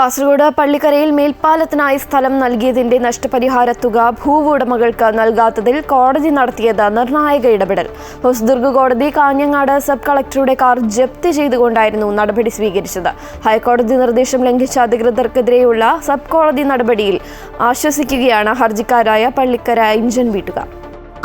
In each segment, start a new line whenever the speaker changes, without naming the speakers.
കാസർഗോഡ് പള്ളിക്കരയിൽ മേൽപ്പാലത്തിനായി സ്ഥലം നൽകിയതിന്റെ നഷ്ടപരിഹാര തുക ഭൂവുടമകൾക്ക് നൽകാത്തതിൽ കോടതി നടത്തിയത് നിർണായക ഇടപെടൽ. ഹൊസ്ദുർഗ് കോടതി കാഞ്ഞങ്ങാട് സബ് കളക്ടറുടെ കാർ ജപ്തി ചെയ്തുകൊണ്ടായിരുന്നു നടപടി സ്വീകരിച്ചത്. ഹൈക്കോടതി നിർദ്ദേശം ലംഘിച്ച അധികൃതർക്കെതിരെയുള്ള സബ് കോടതി നടപടിയിൽ ആശ്വസിക്കുകയാണ് ഹർജിക്കാരായ പള്ളിക്കര ഇഞ്ചൻ വീട്ടുകാർ.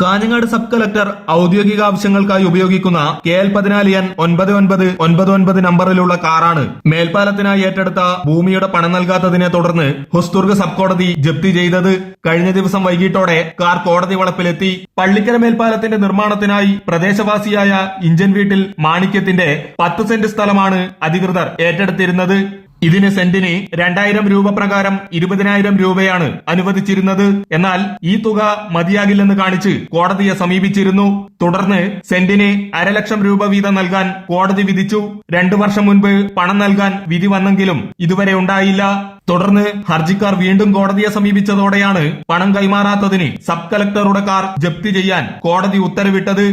കാഞ്ഞങ്ങാട് സബ് കളക്ടർ ഔദ്യോഗിക ആവശ്യങ്ങൾക്കായി ഉപയോഗിക്കുന്ന കെ എൽ പതിനാല് എൻ ഒൻപത് ഒൻപത് ഒൻപത് ഒൻപത് നമ്പറിലുള്ള കാറാണ് മേൽപ്പാലത്തിനായി ഏറ്റെടുത്ത ഭൂമിയുടെ പണം നൽകാത്തതിനെ തുടർന്ന് ഹുസ്തുർഗ് സബ് കോടതി ജപ്തി ചെയ്തത്. കഴിഞ്ഞ ദിവസം വൈകിട്ടോടെ കാർ കോടതി വളപ്പിലെത്തി. പള്ളിക്കര മേൽപ്പാലത്തിന്റെ നിർമ്മാണത്തിനായി പ്രദേശവാസിയായ ഇഞ്ചൻ വീട്ടിൽ മാണിക്യത്തിന്റെ പത്ത് സെന്റ് സ്ഥലമാണ് അധികൃതർ ഏറ്റെടുത്തിരുന്നത്. ഇതിന് സെന്റിന് രണ്ടായിരം രൂപ പ്രകാരം ഇരുപതിനായിരം രൂപയാണ് അനുവദിച്ചിരുന്നത്. എന്നാൽ ഈ തുക മതിയാകില്ലെന്ന് കാണിച്ച് കോടതിയെ സമീപിച്ചിരുന്നു. തുടർന്ന് സെന്റിന് അരലക്ഷം രൂപ വീതം നൽകാൻ കോടതി വിധിച്ചു. രണ്ടു വർഷം മുൻപ് പണം നൽകാൻ വിധി വന്നെങ്കിലും ഇതുവരെ ഉണ്ടായില്ല. തുടർന്ന് ഹർജിക്കാർ വീണ്ടും കോടതിയെ സമീപിച്ചതോടെയാണ് പണം കൈമാറാത്തതിന് സബ് കലക്ടറുടെ കാർ ജപ്തി ചെയ്യാൻ കോടതി ഉത്തരവിട്ടത്.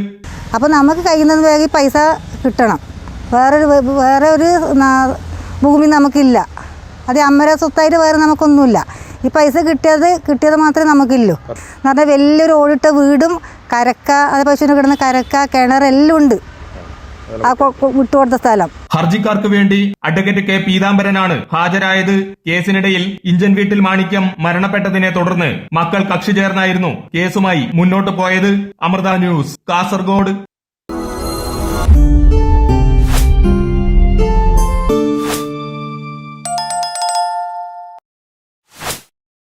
അപ്പോൾ നമുക്ക് കഴിയുന്നത് വേഗം പൈസ കിട്ടണം. വേറൊരു വേറെ ഒരു ഭൂമി നമുക്കില്ല. അത് അമ്മര സ്വത്തായിട്ട് വേറെ നമുക്കൊന്നുമില്ല. ഈ പൈസ കിട്ടിയത് കിട്ടിയത് മാത്രമേ നമുക്കില്ലൂ. എന്ന് പറഞ്ഞാൽ വലിയൊരു ഓടിട്ട വീടും കരക്ക അത് പശുവിന് കിടന്ന കരക്ക കിണർ എല്ലാം ഉണ്ട്. ആ വിട്ടുകൊടുത്ത സ്ഥലം.
ഹർജിക്കാർക്ക് വേണ്ടി അഡ്വക്കേറ്റ് കെ പീതാംബരനാണ് ഹാജരായത്. കേസിനിടയിൽ ഇഞ്ചൻ വീട്ടിൽ മാണിക്യം മരണപ്പെട്ടതിനെ തുടർന്ന് മക്കൾ കക്ഷി ചേർന്നായിരുന്നു. കേസുമായി മുന്നോട്ട് പോയത് അമൃത ന്യൂസ് കാസർഗോഡ്.